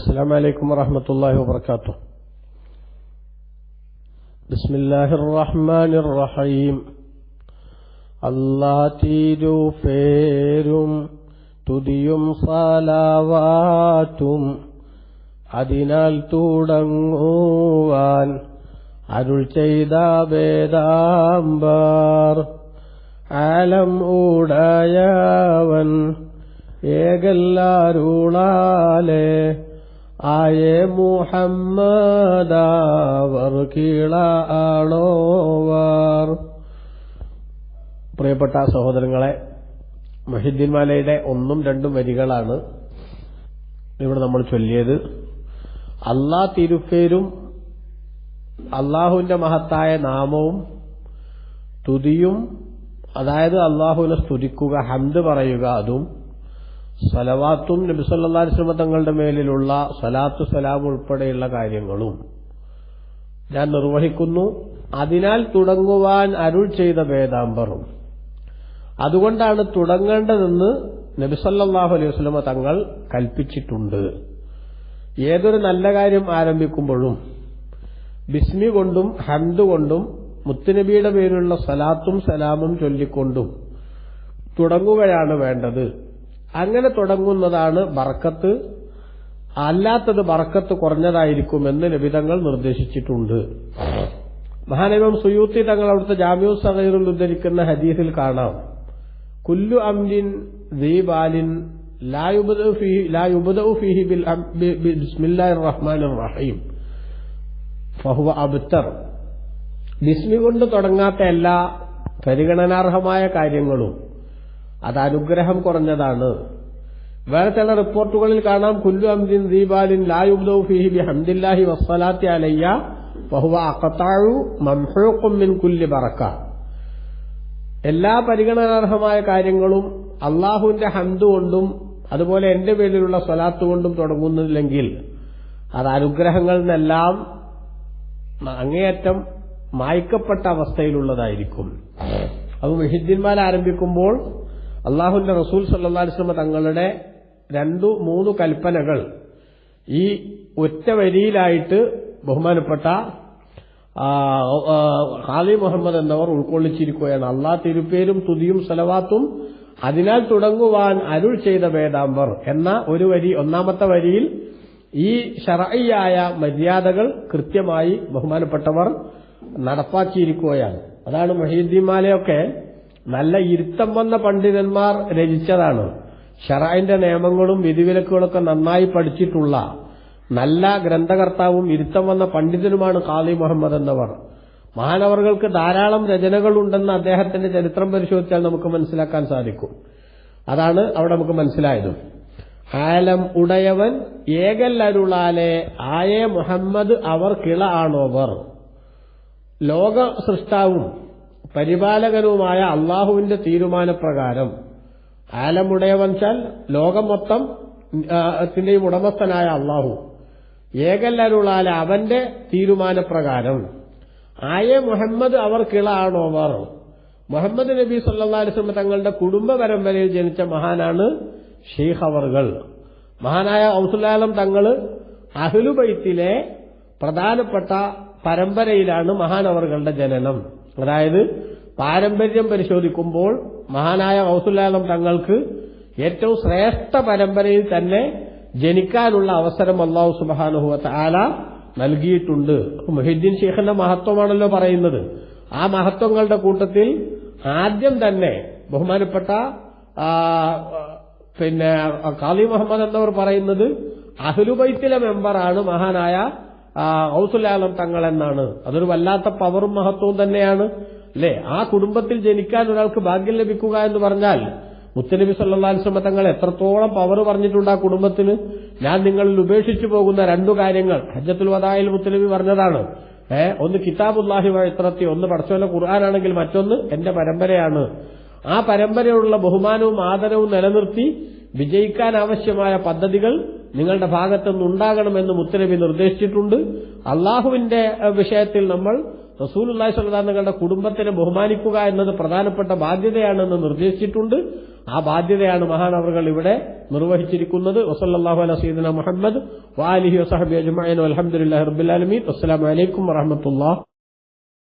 السلام عليكم ورحمة الله وبركاته بسم الله الرحمن الرحيم അല്ലാ തിരുഫേരും തുതിയും സാലാവാറ്റും അതിനാൽ തുടങ്ങുവാൻ അരുൾ ചെയ്ത വേദാംബർ ആലം ഉടയവൻ ഏകല്ലാരുളാലെ ആയേ മുഹമ്മദാവർ കീള ആണോവർ പ്രിയപ്പെട്ട സഹോദരങ്ങളെ മഹിദ്ദീൻ മാലയുടെ ഒന്നും രണ്ടും വരികളാണ് ഇവിടെ നമ്മൾ ചൊല്ലിയത്. അള്ളാ തിരുപ്പേരും അള്ളാഹുവിന്റെ മഹത്തായ നാമവും തുതിയും അതായത് അള്ളാഹുവിനെ സ്തുതിക്കുക ഹംദ് പറയുക അതും സലവാത്തും നബിസല്ലാസ്ലമ തങ്ങളുടെ മേലിലുള്ള സലാത്തു സലാം ഉൾപ്പെടെയുള്ള കാര്യങ്ങളും ഞാൻ നിർവഹിക്കുന്നു. അതിനാൽ തുടങ്ങുവാൻ അരുൾ ചെയ്ത വേദാംബറും അതുകൊണ്ടാണ് തുടങ്ങേണ്ടതെന്ന് നബിസല്ലാഹു അലൈഹി വസ്ലമ തങ്ങൾ കൽപ്പിച്ചിട്ടുണ്ട്. ഏതൊരു നല്ല കാര്യം ആരംഭിക്കുമ്പോഴും ബിസ്മി കൊണ്ടും ഹംദ് കൊണ്ടും മുത്തുനബിയുടെ പേരിലുള്ള സലാത്തും സലാമും ചൊല്ലിക്കൊണ്ടും തുടങ്ങുകയാണ് വേണ്ടത്. അങ്ങനെ തുടങ്ങുന്നതാണ് ബർക്കത്ത്. അല്ലാത്തത് ബർക്കത്ത് കുറഞ്ഞതായിരിക്കുമെന്ന് ലഭിതങ്ങൾ നിർദ്ദേശിച്ചിട്ടുണ്ട്. മഹാനവം സുയൂത്തി തങ്ങൾ അവിടുത്തെ ജാമ്യു സഹീറിൽ ഉദ്ധരിക്കുന്ന ഹദീസിൽ കാണാം. കുല്ലു ബിസ്മില്ലാഹിർ റഹ്മാനിർ റഹീം. ഫഹുവ അബ്തർ. ബിസ്മി കൊണ്ട് തുടങ്ങാത്ത എല്ലാ പരിഗണനാർഹമായ കാര്യങ്ങളും അത് അനുഗ്രഹം കുറഞ്ഞതാണ്. വേറെ ചില റിപ്പോർട്ടുകളിൽ കാണാം കുല്ലു അംദിൻ ദീപാലിൻ ലായുബ്ദൌ ഫീഹി ബി ഹംദില്ലാഹി വസ്സലാത്തി അലയ്യ ബഹുവ അക്കത്താഴു മിൻ കുല്ലി പറക്ക എല്ലാ പരിഗണനാർഹമായ കാര്യങ്ങളും അള്ളാഹുവിന്റെ ഹന്തു കൊണ്ടും അതുപോലെ എന്റെ പേരിലുള്ള സ്വലാത്ത് കൊണ്ടും തുടങ്ങുന്നില്ലെങ്കിൽ അത് അനുഗ്രഹങ്ങളിൽ നിന്നെല്ലാം അങ്ങേയറ്റം മായ്ക്കപ്പെട്ട അവസ്ഥയിലുള്ളതായിരിക്കും. അത് മെഹിദ്ദീൻമാൽ ആരംഭിക്കുമ്പോൾ അള്ളാഹുന്റെ റസൂൽ സല്ലാസ്ലമ തങ്ങളുടെ രണ്ടു മൂന്ന് കൽപ്പനകൾ ഈ ഒറ്റ വരിയിലായിട്ട് ബഹുമാനപ്പെട്ട ഖാലി മുഹമ്മദ് എന്നവർ ഉൾക്കൊള്ളിച്ചിരിക്കുകയാണ്. അള്ളാഹ് തിരുപ്പേരും തുതിയും സലവാത്തും അതിനാൽ തുടങ്ങുവാൻ അരുൾ ചെയ്ത വേദാംബർ എന്ന ഒരു വരി ഒന്നാമത്തെ വരിയിൽ ഈ ഷറയ്യായ മര്യാദകൾ കൃത്യമായി ബഹുമാനപ്പെട്ടവർ നടപ്പാക്കിയിരിക്കുകയാണ്. അതാണ് മൊഹീദ്ദീമാലയൊക്കെ നല്ല ഇരുത്തം വന്ന പണ്ഡിതന്മാർ രചിച്ചതാണ്. ഷറായിന്റെ നിയമങ്ങളും വിധിവിലക്കുകളൊക്കെ നന്നായി പഠിച്ചിട്ടുള്ള നല്ല ഗ്രന്ഥകർത്താവും ഇരുത്തം വന്ന പണ്ഡിതനുമാണ് ഖാദി മുഹമ്മദ് എന്നവർ. മഹാനവറുകൾക്ക് ധാരാളം രചനകളുണ്ടെന്ന് അദ്ദേഹത്തിന്റെ ചരിത്രം പരിശോധിച്ചാൽ നമുക്ക് മനസ്സിലാക്കാൻ സാധിക്കും. അതാണ് അവിടെ നമുക്ക് മനസ്സിലായത്. ആലം ഉടയവൻ ഏകല്ലരുളാലെ ആയേ മുഹമ്മദ് അവർ കിള ആണോവർ. ലോക സൃഷ്ടാവും പരിപാലകനുമായ അള്ളാഹുവിന്റെ തീരുമാനപ്രകാരം ആലമുടയവൻച്ചാൽ ലോകം മൊത്തം ത്തിന്റെയും ഉടമസ്ഥനായ അള്ളാഹു. ഏകല്ലരുളാല അവന്റെ തീരുമാനപ്രകാരം ആയ മുഹമ്മദ് അവർ? മുഹമ്മദ് നബി സല്ലാസ്ലം തങ്ങളുടെ കുടുംബ പരമ്പരയിൽ ജനിച്ച മഹാനാണ് ഷെയ്ഖ് അവർകൾ. മഹാനായ ഔസുലാലം തങ്ങൾ അഹ്ലുബൈത്തിലെ പ്രധാനപ്പെട്ട പരമ്പരയിലാണ് മഹാനവറുകളുടെ ജനനം. അതായത് പാരമ്പര്യം പരിശോധിക്കുമ്പോൾ മഹാനായ ഔസുല്ലാലം തങ്ങൾക്ക് ഏറ്റവും ശ്രേഷ്ഠ പരമ്പരയിൽ തന്നെ ജനിക്കാനുള്ള അവസരം അള്ളാഹു സുബാനുഹുവത്ത് ആല നൽകിയിട്ടുണ്ട്. മൊഹിദ്ദീൻ ഷെയ്ഖിന്റെ മഹത്വമാണല്ലോ പറയുന്നത്. ആ മഹത്വങ്ങളുടെ കൂട്ടത്തിൽ ആദ്യം തന്നെ ബഹുമാനപ്പെട്ട പിന്നെ കാലി മുഹമ്മദ് എന്നവർ പറയുന്നത് അഹ്ലുബൈത്തിലെ മെമ്പറാണ് മഹാനായ ഔസുലാലം തങ്ങൾ എന്നാണ് അതൊരു വല്ലാത്ത പവറും മഹത്വവും തന്നെയാണ്. അല്ലെ? ആ കുടുംബത്തിൽ ജനിക്കാൻ ഒരാൾക്ക് ഭാഗ്യം ലഭിക്കുക എന്ന് പറഞ്ഞാൽ മുത്തനബി സല്ലാസ്ലമ തങ്ങൾ എത്രത്തോളം പവർ പറഞ്ഞിട്ടുണ്ട് ആ കുടുംബത്തിന്. ഞാൻ നിങ്ങളിൽ ഉപേക്ഷിച്ചു പോകുന്ന രണ്ടു കാര്യങ്ങൾ. ഹജ്ജത്തുൽ വദായിൽ മുത്തനബി പറഞ്ഞതാണ്. ഏ ഒന്ന് കിതാബുല്ലാഹി ഇത്രത്തി ഒന്ന് പടച്ചോല ഖുർആാനാണെങ്കിൽ മറ്റൊന്ന് എന്റെ പരമ്പരയാണ്. ആ പരമ്പരയുള്ള ബഹുമാനവും ആദരവും നിലനിർത്തി വിജയിക്കാൻ ആവശ്യമായ പദ്ധതികൾ നിങ്ങളുടെ ഭാഗത്തുനിന്ന് ഉണ്ടാകണമെന്ന് മുത്തനബി നിർദ്ദേശിച്ചിട്ടുണ്ട്. അള്ളാഹുവിന്റെ വിഷയത്തിൽ നമ്മൾ റസൂലുല്ലാഹി സ്വല്ലല്ലാഹു തങ്ങളുടെ കുടുംബത്തിനെ ബഹുമാനിക്കുക എന്നത് പ്രധാനപ്പെട്ട ബാധ്യതയാണെന്ന് നിർദ്ദേശിച്ചിട്ടുണ്ട്. ആ ബാധ്യതയാണ് മഹാനവറുകൾ ഇവിടെ നിർവഹിച്ചിരിക്കുന്നത്. വസല്ലാഹു അല സീദന മുഹമ്മദ് വാലിഹി വസഹബി അജ്മഅൻ അലഹമുല്ലാ റബ്ബിൽ ആലമീൻ. അസ്സലാമു അലൈക്കും വറഹ്മത്തുള്ളാഹി.